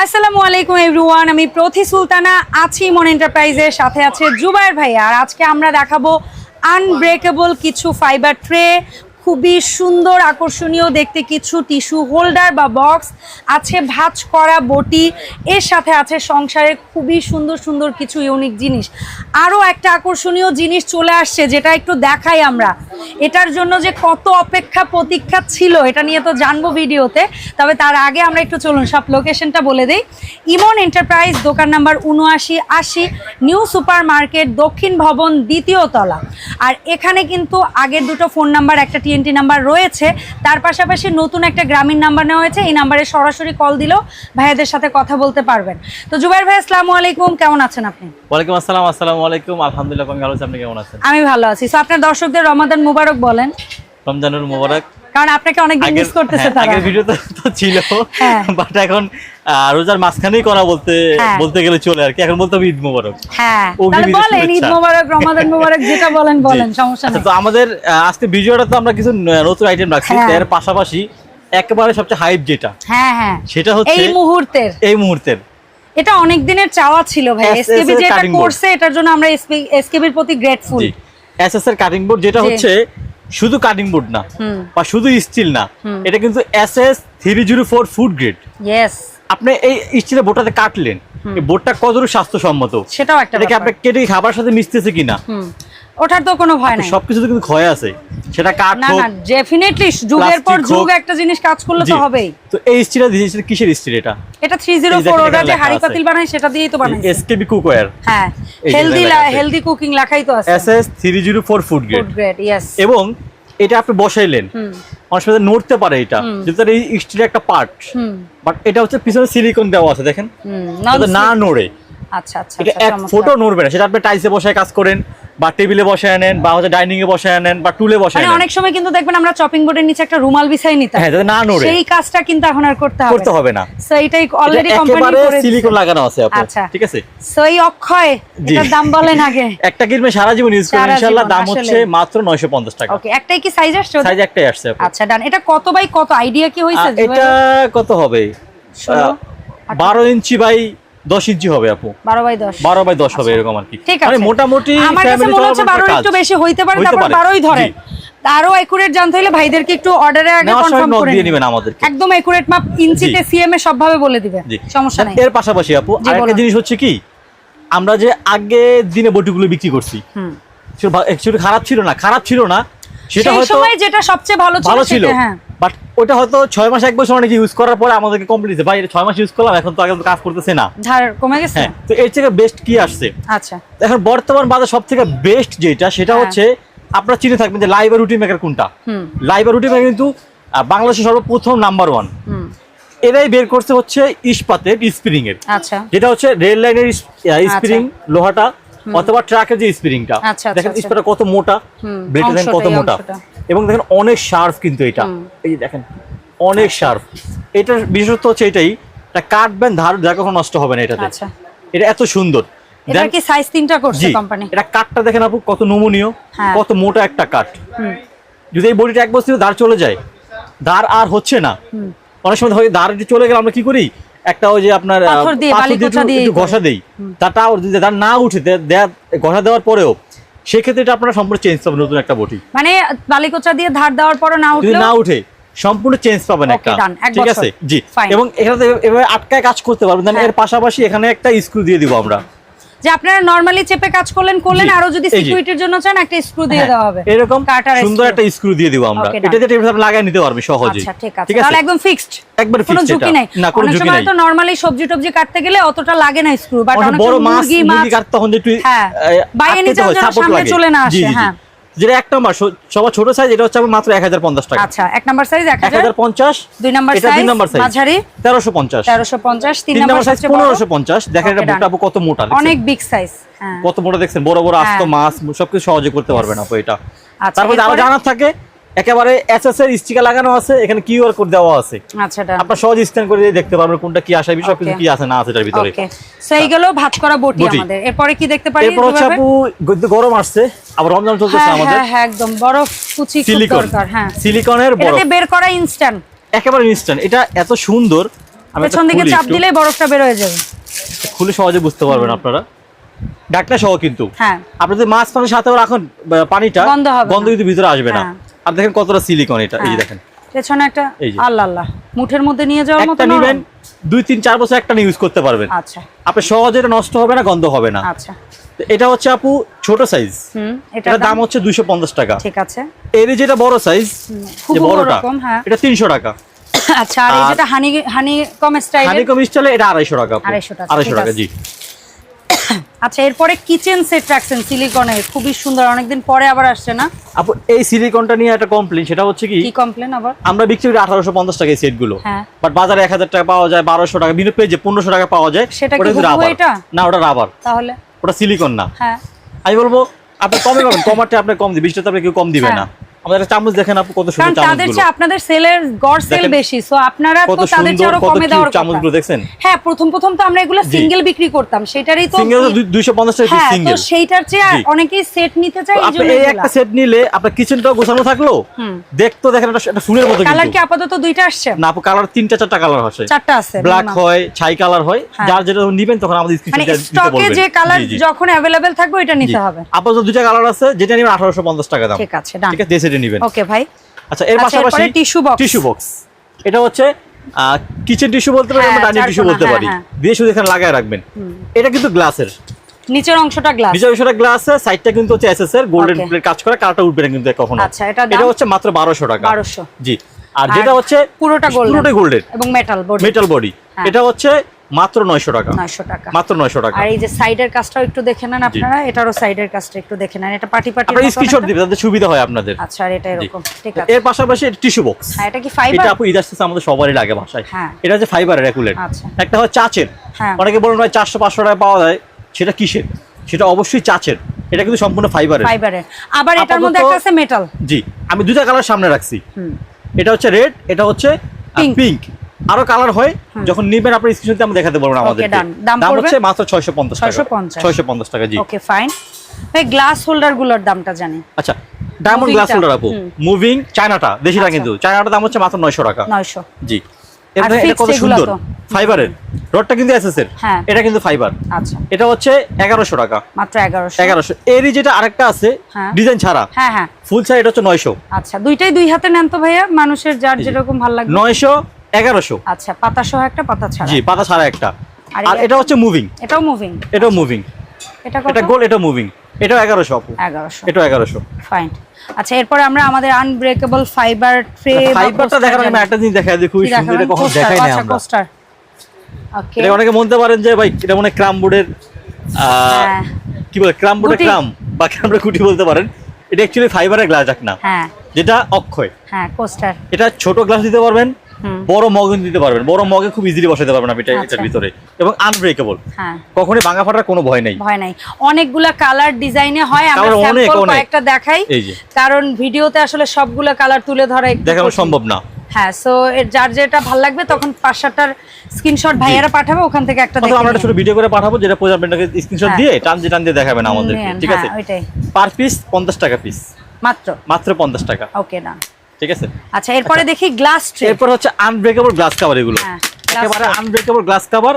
আসসালামু আলাইকুম এভরিওয়ান, আমি প্রথি সুলতানা, আছি মন এন্টারপ্রাইজের সাথে আছে জুবাইর ভাইয়া আর আজকে আমরা দেখাবো আনব্রেকেবল কিছু ফাইবার ট্রে খুবই সুন্দর, আকর্ষণীয়, দেখতে কিছু টিস্যু হোল্ডার বা বক্স আছে ভাঁজ করা বটি, এর সাথে আছে সংসারের খুবই সুন্দর সুন্দর কিছু ইউনিক জিনিস। আরও একটা আকর্ষণীয় জিনিস চলে আসছে, যেটা একটু দেখাই আমরা। এটার জন্য যে কত অপেক্ষা প্রতীক্ষা ছিল এটা নিয়ে তো জানব ভিডিওতে। তবে তার আগে আমরা একটু চলুন সব লোকেশনটা বলে দিই। ইমন এন্টারপ্রাইজ দোকান নাম্বার উনআশি আশি নিউ সুপার মার্কেট দক্ষিণ ভবন দ্বিতীয় তলা। আর এখানে কিন্তু আগের দুটো ফোন নাম্বার একটা টিএনটি নাম্বার রয়েছে। তার পাশাপাশি নতুন একটা গ্রামীণ নাম্বার নেওয়া হয়েছে। এই নাম্বারে সরাসরি কল দিলেও ভাইয়াদের সাথে কথা বলতে পারবেন। তো জুবাইর ভাই আসসালামু আলাইকুম। কেমন আছেন আপনি? ওয়ালাইকুম আসসালাম আসসালামু আলাইকুম। আলহামদুলিল্লাহ আমি ভালো আছি আপনি কেমন আছেন? আমি ভালো আছি। তো আপনার দর্শকদের রমাদান মুবারক বলেন। রমজানুর মোবারক। কারণ আপনাকে অনেক দিন মিস করতেছে হ্যাঁ, তারা। আগের ভিডিও তো ছিল। হ্যাঁ। বাট এখন রোজার মাঝখানেই করা বলতে হ্যাঁ। বলতে গেলে চলে আর কি। এখন বলতে হবে ঈদ মোবারক। হ্যাঁ। তাহলে বলেন ঈদ। মোবারক রমাদান মোবারক যেটা বলেন বলেন সমস্যা আচ্ছা নেই। তো আমাদের আজকে ভিডিওটা তো আমরা কিছু নতুন আইটেম রাখছি। হ্যাঁ। এর পাশাপাশি একেবারে সবচেয়ে হাইপ যেটা হ্যাঁ হ্যাঁ। সেটা হচ্ছে এই মুহূর্তের। এই মুহূর্তের। এটা অনেক দিনের চাওয়া ছিল ভাই। এস- এসকেবি যেটা করছে এটার জন্য আমরা এসকেবির প্রতি গ্রেটফুল এসএস এর কাটিং বোর্ড যেটা হচ্ছে শুধু কাটিং বোর্ড না বা শুধু স্টিল না এটা কিন্তু SS three zero four food grade yes আপনি এই স্টিলের বোর্ডটাতে কাটলেন এই বোর্ডটা কতটুকু স্বাস্থ্যসম্মত? সেটাও একটা আপনি কেটে খাবার সাথে মিশতেছে কিনা? ওঠার তো কোনো ভয় নাই। সবকিছুতে কিন্তু ক্ষয় আছে। সেটা কাঠ না না ডেফিনেটলি যুগের পর যুগ একটা জিনিস কাজ করলে তো হবেই। তো এই স্টিলটা দিয়েছে কিসের স্টিল এটা? এটা থ্রি জিরো এই দেখেন ফোর ওটা যে হাড়ি পাতিল বানায় সেটা দিয়েই তো বানায় এসকেবি কুকওয়্যার হ্যাঁ হেলদি হেলদি কুকিং লেখাই তো আছে। SS three zero four food grade food grade yes এবং এটা আপনি বসাইলেন। হুম। অনেক সময় নড়তে পারে এটা। যেহেতু এই স্টিলের একটা পার্ট হুম। বাট এটা হচ্ছে পিছনে সিলিকন দেওয়া আছে দেখেন। হুম না নড়ে। আচ্ছা আচ্ছা এটা আচ্ছা, এক। ফোটো নড়বে না। সেটা আপনি টাইসে বসায় কাজ করেন। বা টেবিলে বসায় নেন বা হচ্ছে ডাইনিং এ বসায় নেন বা টুলে বসায় মানে নেন অনেক সময় কিন্তু দেখবেন আমরা চপিং বোর্ডের নিচে একটা রুমাল বিছাই নিতাম। হ্যাঁ যাতে না নড়ে। সেই কাজটা কিন্তু এখন আর করতে হবে করতে হবে না। সো এটাই অলরেডি কোম্পানি করে সিলিকন লাগানো আছে আপনার। আচ্ছা। ঠিক আছে? সো এই অক্ষয়। এটার দাম বলেন আগে। একটা কিনবে সারা জীবন ইউজ করবেন। ইনশাআল্লাহ দাম হচ্ছে মাত্র 950 টাকা। ওকে একটাই কি সাইজ আসছে সাইজ একটাই আসছে আচ্ছা ডান এটা কত বাই কত? আইডিয়া কি হইছে আহ, এটা কত হবে? ষোলো, আহ, বারো ইঞ্চি বাই দশ ইঞ্চি হবে আপু। 12 বাই 10 বারো বাই দশ হবে এরকম আর কি। মানে মোটামুটি আমার কাছে family মনে হচ্ছে 12 কাজ। একটু বেশি হইতে পারে তারপর 12ই ধরেন জি। আরও একুরেট জানতে হলে ভাইদেরকে একটু অর্ডারের আগে কনফার্ম করে দিয়ে নেবেন আমাদেরকে। একদম একুরেট মাপ ইঞ্চিতে সিএম এ সবভাবে বলে দিবে। জি। সমস্যা নেই। এর পাশাপাশি আপু আরেকটা জিনিস হচ্ছে কি? আমরা যে আগে দিনে বটিগুলো বিক্রি করছি হুম। খারাপ ছিল না খারাপ ছিল না সেটা হয়তো সময় যেটা সবচেয়ে ভালো ছিল ভালো ছিল। হ্যাঁ। বাট ওটা হয়তো ছয় মাস এক বছর অনেক ইউজ করার পরে আমাদেরকে কমপ্লিট ভাই এটা ছয় মাস ইউজ করলাম এখন তো আগে কাজ করতেছে না। ধার কমে গেছে? হ্যাঁ তো এর থেকে বেস্ট কি আসছে? আচ্ছা। এখন বর্তমান বাজার সব থেকে বেস্ট যেটা সেটা হ্যাঁ। হচ্ছে আপনারা চিনে থাকবেন যে লাইভ রুটি মেকার কোনটা? লাইভ রুটি মেকার কিন্তু বাংলাদেশের সর্বপ্রথম নাম্বার ওয়ান এরাই বের করছে হচ্ছে ইস্পাতের স্প্রিং এর। আচ্ছা। যেটা হচ্ছে রেল লাইনের স্প্রিং লোহাটা অথবা ট্রাকের যে স্প্রিংটা আচ্ছা, আচ্ছা, দেখেন আচ্ছা। স্প্রিংটা কত মোটা ব্লেডটা দেখেন কত মোটা। এবং দেখেন অনেক শার্প কিন্তু এটা। এই যে দেখেন অনেক শার্প। এটার বিশেষত্ব হচ্ছে এটাই এটা কাটবেন ধার যা কখনো নষ্ট হবে না এটাতে। আচ্ছা। এটা এত সুন্দর। এটা কি সাইজ তিনটা করছে কোম্পানি এটা কাঠটা দেখেন আপু কত নমনীয় হ্যাঁ। কত মোটা একটা যদি এই বডিটা এক বছর চলে যায় আর হচ্ছে না। অনেক সময় হয় দাঁড় চলে গেলে আমরা কি করি? একটা ওই যে আপনার। ঘষা দেই। তাটা যদি দাঁড় না উঠে ঘষা দেওয়ার পরেও সেক্ষেত্রে এটা আপনারা সম্পূর্ণ চেঞ্জ পাবেন নতুন একটা বটি। মানে বালিকোচা দিয়ে ধার দেওয়ার পর না যদি না উঠে সম্পূর্ণ চেঞ্জ পাবেন একটা। ঠিক আছে? জি। এবং এখানে এভাবে আটকায় কাজ করতে পারবেন। হ্যাঁ। এর পাশাপাশি এখানে একটা স্ক্রু দিয়ে দিব আমরা। যে আপনারা নরমালি চেপে কাজ করলেন করলেন আরও যদি সিকিউরিটির জন্য চান একটা স্ক্রু দিয়ে হ্যাঁ, দেওয়া হবে। এরকম সুন্দর একটা স্ক্রু দিয়ে দিব আমরা. এটা দিয়ে আপনি লাগায় নিতে পারবে সহজে আচ্ছা ঠিক আছে। তাহলে একদম ফিক্সড একবার ফিক্সড কোনো ঝুঁকি নাই। না কোনো ঝুঁকি নাই। তো নরমালি সবজি টবজি কাটতে গেলে অতটা লাগে না স্ক্রু বাট অনেক বড় মাছ মুরগি কাটতে তখন একটু হ্যাঁ, বাইরে নিচে সামনে চলে না আসে, হ্যাঁ। যেটা এক নাম্বার সবার ছোট সাইজ এটা হচ্ছে আমার মাত্র এক হাজার পঞ্চাশ টাকা। আচ্ছা এক নাম্বার সাইজ এক এক হাজার হাজার পঞ্চাশ দুই নাম্বার দুই নাম্বার সাইজ মাঝারি? তেরোশো পঞ্চাশ। তেরোশো পঞ্চাশ তিন তিন নাম্বার সাইজ সবচেয়ে বড়? পনেরোশো পঞ্চাশ। দেখেন এটা কত মোটা অনেক বিগ সাইজ হ্যাঁ। কত মোটা দেখছেন? বড় বড় আস্ত হ্যাঁ। মাছ সবকিছু সহজে করতে পারবেন আপু এটা। আচ্ছা তারপর আরও জানার থাকে একেবারে এসএস এর স্টিকার লাগানো আছে এখানে কিউআর কোড দেওয়া আছে। আচ্ছা ডান আপনার সহজ স্ক্যান করে দেখতে পারবেন কোনটা কি আসে সব কিছু কি আছে না আছে এটার ভিতরে। ওকে সো এইগুলো ভাত করা বটি। আমাদের। এরপরে কি দেখতে পারি এরপর হচ্ছে আপু গদ্য গরম আসছে আবার রমজান চলতেছে হ্যাঁ আমাদের। হ্যাঁ হ্যাঁ একদম। বরফ কুচি খুব দরকার হ্যাঁ। সিলিকনের বরফ। এটাতে বের করা ইনস্ট্যান্ট একেবারে ইনস্ট্যান্ট এটা এত সুন্দর আমি পেছন দিকে চাপ। দিলেই বরফটা বের হয়ে যাবে। খুলে সহজে বুঝতে পারবেন আপনারা। ডাকটা সহ কিন্তু। হ্যাঁ। আপনি যদি মাছ পানির সাথে রাখুন পানিটা গন্ধ। কিন্তু ভিতরে আসবে না। হ্যাঁ। আর দেখেন কতটা সিলিকন এটা এই যে হ্যাঁ। দেখেন। পেছনে একটা আল্লাহ আল্লাহ মুঠের মধ্যে নিয়ে যাওয়ার মতো একটা? নিবেন দুই তিন চার বছর একটা ইউজ করতে পারবেন। আচ্ছা। আপনি সহজে এটা নষ্ট হবে না গন্ধ হবে না। আচ্ছা। এটা হচ্ছে আপু ছোট সাইজ হুম এটা এটার দাম হচ্ছে দুইশো পঞ্চাশ টাকা। ঠিক আছে। এর যেটা বড় সাইজ খুব যে বড়টা হ্যাঁ। এটা তিনশো টাকা। আচ্ছা আর এই যেটা হানি হানি কম স্টাইলের? হানিকম স্টাইলে এটা আড়াইশো টাকা আপু। 250 টাকা, আড়াইশো ঠিক টাকা জি। আচ্ছা এরপরে কিচেন সেট রাখছেন সিলিকনের খুবই সুন্দর অনেকদিন পরে আবার আসছে না? আপু এই সিলিকনটা নিয়ে একটা কমপ্লেন সেটা হচ্ছে কি? কি কমপ্লেন আবার? আমরা বিক্রি করি আঠারোশো পঞ্চাশ টাকা এই সেটগুলো হ্যাঁ। বাট বাজারে এক হাজার টাকা পাওয়া যায় বারোশো টাকা বিভিন্ন পেজে পনেরোশো টাকা পাওয়া যায় সেটা কি এটা? না ওটা রাবার তাহলে? ওটা সিলিকন না। হ্যাঁ। আমি বলব আপনি কমে পাবেন কমারটা আপনি কম দিবেন বিশটা তো আপনি কেউ কম দিবে হ্যাঁ। না। আমাদের চামচ দেখেন আপু কত সুন্দর তাদের চেয়ে আপনাদের সেলের গড় সেল বেশি সো আপনারা তো তাদের চেয়ে আরও কমে দেওয়ার চামচগুলো দেখছেন? হ্যাঁ প্রথম প্রথম তো আমরা এগুলো সিঙ্গেল বিক্রি করতাম সেটারই তো সিঙ্গেল দুইশো পঞ্চাশ টাকা হ্যাঁ তো সিঙ্গেল সেইটার চেয়ে অনেকেই সেট নিতে এই জন্য এই একটা সেট নিলে আপনার কিচেনটাও গোছানো থাকল? দেখতো দেখেন একটা একটা ফুলের মতো কালার কি আপাতত দুইটা আসছে? না আপু কালার তিনটা চারটা কালার চারটা আছে ব্ল্যাক হয় ছাই কালার হয়। হ্যাঁ। যার যেটা নিবেন তখন আমাদের মানে স্ক্রিনশট দিতে স্টকে যে কালার যখন অ্যাভেলেবেল থাকবে জি। নিতে হবে। আপাতত দুইটা কালার আছে যেটা নিবেন আঠারোশো পঞ্চাশ টাকা দাম। ঠিক আছে ঠিক আছে সেটা নিবেন। ওকে ভাই। আচ্ছা এর আচ্ছা, পাশাপাশি tissue box। টিস্যু বক্স এটা হচ্ছে কিচেন টিস্যু বলতে পারি হ্যাঁ, আমরা ডাইনিং টিস্যু বলতে হ্যাঁ, পারি। হ্যাঁ। দিয়ে শুধু এখানে লাগায় রাখবেন। এটা কিন্তু গ্লাসের। নিচের অংশটা গ্লাস নিচের বিষয়টা গ্লাসের সাইডটা কিন্তু হচ্ছে এসএস এর গোল্ডেন প্লেট কাজ করা কালারটা উঠবে না কিন্তু কখনো। আচ্ছা, এটা এটা হচ্ছে মাত্র 1200 টাকা। 1200 জি। আর যেটা হচ্ছে পুরোটা golden। পুরোটা গোল্ডেন এবং মেটাল বডি মেটাল বডি হ্যাঁ। এটা হচ্ছে মাত্র 900 টাকা। 900 টাকা। মাত্র 900 টাকা। আর এই যে সাইডের কাজটাও একটু দেখে নেন আপনারা এটারও সাইডের কাজটা একটু দেখে নেন। এটা পার্টি পার্টি আপনারা স্ক্রিনশট দিবেন তাতে সুবিধা হয় আপনাদের। আচ্ছা আর এটা এরকম ঠিক আছে। এর পাশাপাশি টিস্যু বক্স হ্যাঁ এটা কি এটা ফাইবার আপু ঈদ আসতেছে আমাদের সবারই লাগে বাসায়। হ্যাঁ। এটা হচ্ছে ফাইবারের রেকুলেট আচ্ছা। একটা হয় চাচের। হ্যাঁ। অনেকে বলেন ভাই চারশো পাঁচশো টাকা পাওয়া যায় সেটা কিসের? সেটা অবশ্যই চাচের। এটা কিন্তু সম্পূর্ণ ফাইবারের ফাইবারের আবার এটার মধ্যে একটা আছে মেটাল জি। আমি দুটা কালার সামনে রাখছি। হুম। এটা হচ্ছে রেড এটা হচ্ছে. পিঙ্ক আরও কালার হয় যখন নিবেন আপনি স্ক্রিনশটে আমি দেখাতে পারব আমাদের. দাম? হচ্ছে মাত্র 650 টাকা। 650 650 টাকা জি। ওকে ফাইন ভাই গ্লাস হোল্ডারগুলোর দামটা জানি। আচ্ছা ডায়মন্ড গ্লাস হোল্ডার আপু। মুভিং চায়নাটা দেশিটা। কিন্তু। চায়নাটার দাম হচ্ছে মাত্র 900 টাকা। 900 জি। এটা এটা কত সুন্দর? ফাইবারের রডটা কিন্তু এসএস এর। হ্যাঁ। এটা কিন্তু ফাইবার আচ্ছা। এটা হচ্ছে 1100 টাকা। মাত্র 1100 1100 এরই যেটা আরেকটা আছে হ্যাঁ। ডিজাইন ছাড়া। হ্যাঁ হ্যাঁ। ফুল সাইড হচ্ছে 900 আচ্ছা দুইটাই দুই হাতে নেন তো ভাইয়া মানুষের যার যেরকম ভালো লাগবে। 900 1100 আচ্ছা পাতা সহ একটা পাতা ছাড়া। জি পাতা ছাড়া একটা। আর এটা হচ্ছে মুভিং এটাও মুভিং এটাও মুভিং এটা এটা গোল এটা মুভিং এটাও 1100 আপু। 1100 এটাও 1100 ফাইন আচ্ছা এরপরে আমরা আমাদের আনব্রেকেবল ফাইবার ট্রে ফাইবারটা দেখার আমি একটা জিনিস দেখাই দিই খুবই সুন্দর এটা কখন দেখাই না আমরা। কোস্টার ওকে এটা অনেকে মনতে পারেন যে ভাই এটা মনে ক্রাম বোর্ডের হ্যাঁ। কি বলে ক্রাম বোর্ডের ক্রাম বা ক্রাম বোর্ডের কুটি বলতে পারেন। এটা অ্যাকচুয়ালি ফাইবারের গ্লাস না। হ্যাঁ। যেটা অক্ষয়। হ্যাঁ কোস্টার এটা ছোট গ্লাস দিতে পারবেন। বড় মগ দিতে পারবেন বড় মগে খুব ইজিলি বসাতে পারবেন আপনি এটা আচ্ছা। এটার ভিতরে। এবং আনব্রেকেবল হ্যাঁ। কখনোই ভাঙা ফাটার কোনো ভয় নেই। ভয় নাই। অনেকগুলা কালার ডিজাইনে হয় আমরা স্যাম্পল। কয়েকটা দেখাই। এই যে। কারণ ভিডিওতে আসলে সবগুলো কালার তুলে ধরা একটু দেখানো সম্ভব না। হ্যাঁ সো যার যেটা ভালো লাগবে তখন পাঁচ সাতটার স্ক্রিনশট ভাইয়ারা পাঠাবে ওখান থেকে একটা দেখে আমরা ছোট ভিডিও করে পাঠাবো যেটা প্রজাপেন্টকে স্ক্রিনশট হ্যাঁ। দিয়ে টান দিয়ে টান দিয়ে দেখাবেন আমাদের ঠিক আছে? পার পিস পঞ্চাশ টাকা পিস মাত্র। মাত্র পঞ্চাশ টাকা। ওকে না ঠিক আছে? আচ্ছা এরপরে দেখি গ্লাস ট্রে এরপর হচ্ছে আনব্রেকেবল গ্লাস কাভার এগুলো। হ্যাঁ, একেবারে আনব্রেকেবল গ্লাস কাভার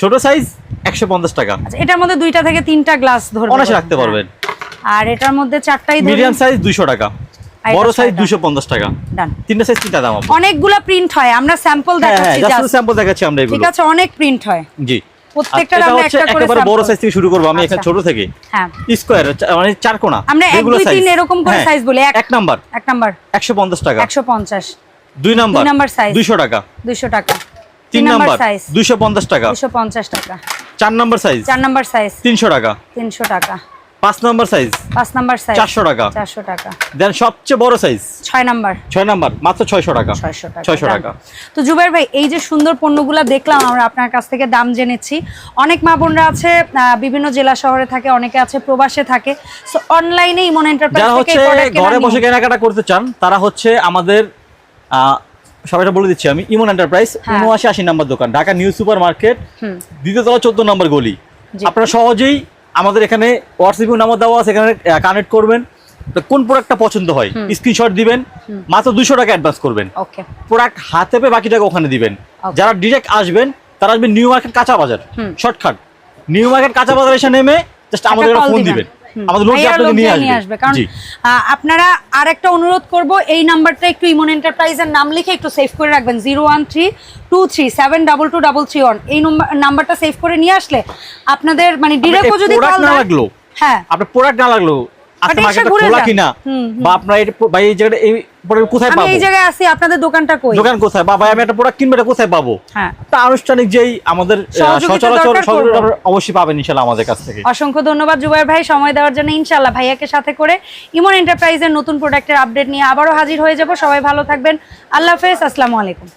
ছোট সাইজ একশো পঞ্চাশ টাকা। আচ্ছা এটার মধ্যে দুইটা থেকে তিনটা গ্লাস ধরবে অনায়াসে রাখতে পারবেন। হ্যাঁ। আর এটার মধ্যে চারটাই মিডিয়াম সাইজ দুইশো টাকা বড় সাইজ ছয়টা। দুইশো পঞ্চাশ টাকা। ডান তিনটা সাইজ তিনটা দাম। অনেকগুলা প্রিন্ট হয় আমরা স্যাম্পল হ্যাঁ দেখাচ্ছি জাস্ট স্যাম্পল দেখাচ্ছি আমরা এগুলো। ঠিক আছে অনেক প্রিন্ট হয়। জি। প্রত্যেকটার আমরা একটা করে একেবারে বড় সাইজ থেকে শুরু করব আমি এখানে আচ্ছা। ছোট থেকে। হ্যাঁ। স্কোয়ার মানে চার কোণা আমরা। এরকম করে সাইজ size বলি, এক- নাম্বার। এক নাম্বার। একশো পঞ্চাশ টাকা। একশো পঞ্চাশ। দুই নাম্বার। দুই নাম্বার সাইজ দুইশো টাকা। দুইশো টাকা। তিন নাম্বার সাইজ দুইশো পঞ্চাশ টাকা। দুশো পঞ্চাশ টাকা। চার নাম্বার সাইজ চার নাম্বার সাইজ তিনশো টাকা। তিনশো টাকা। পাঁচ নাম্বার সাইজ পাঁচ নাম্বার সাইজ চারশো টাকা। চারশো টাকা। দেন সবচেয়ে বড় সাইজ ছয় নাম্বার। ছয় নাম্বার মাত্র ছয়শো টাকা। ছয়শো টাকা। ছয়শো টাকা। তো জুবাইর ভাই এই যে সুন্দর পণ্যগুলো দেখলাম আমরা আপনার কাছ থেকে দাম জেনেছি। অনেক মা বোনরা আছে বিভিন্ন জেলা শহরে থাকে অনেকে আছে প্রবাসে থাকে। সো অনলাইনে ইমন এন্টারপ্রাইজ যারা হচ্ছে ঘরে বসে কেনাকাটা করতে চান তারা হচ্ছে আমাদের আহ, সবাইটা বলে দিচ্ছি আমি ইমন এন্টারপ্রাইজ হ্যাঁ। উনআশি আশি নাম্বার দোকান ঢাকা নিউ সুপার মার্কেট দ্বিতীয়তলা চোদ্দ নম্বর গলি। আপনারা সহজেই আমাদের এখানে হোয়াটসঅ্যাপ নাম্বার দেওয়া আছে এখানে কানেক্ট করবেন। তো কোন প্রোডাক্টটা পছন্দ হয় স্ক্রিনশট দিবেন মাত্র দুশো টাকা অ্যাডভান্স করবেন। প্রোডাক্ট হাতে পেয়ে বাকি টাকা ওখানে দিবেন। যারা ডিরেক্ট আসবেন তারা আসবেন নিউ মার্কেট কাঁচা বাজার। শর্টকাট নিউ মার্কেট কাঁচা বাজার এসে নেমে জাস্ট আমাদের ফোন দিবেন। আমাদের লোক আপনাকে নিয়ে আসবে। কারণ আপনারা আর একটা অনুরোধ করব এই নাম্বারটা একটু ইমন এন্টারপ্রাইজের নাম লিখে একটু সেভ করে রাখবেন। Zero one three two three seven double two double three one এই নাম্বারটা সেভ করে নিয়ে আসলে আপনাদের মানে ডিরেক্টও যদি কল না লাগল হ্যাঁ। আপনার প্রোডাক্ট না লাগল আজকে মার্কেটে খোলা কিনা বা আপনার এই জায়গাটা এই প্রোডাক্ট কোথায় আমি পাবো? এই জায়গায় আছি আপনাদের দোকানটা কই? দোকান কোথায়? বা আমি একটা প্রোডাক্ট কিনবো এটা কোথায় পাবো? হ্যাঁ। তা আনুষ্ঠানিক যেই আমাদের সচরাচর। অবশ্যই পাবেন আমাদের কাছ থেকে। অসংখ্য ধন্যবাদ জুবাইর ভাই সময় দেওয়ার জন্য ইনশাল্লাহ ভাইয়াকে সাথে করে ইমন এন্টারপ্রাইজের নতুন প্রোডাক্টের আপডেট নিয়ে আবারও হাজির হয়ে যাব। সবাই ভালো থাকবেন। আল্লাহ হাফেজ আসসালামু আলাইকুম।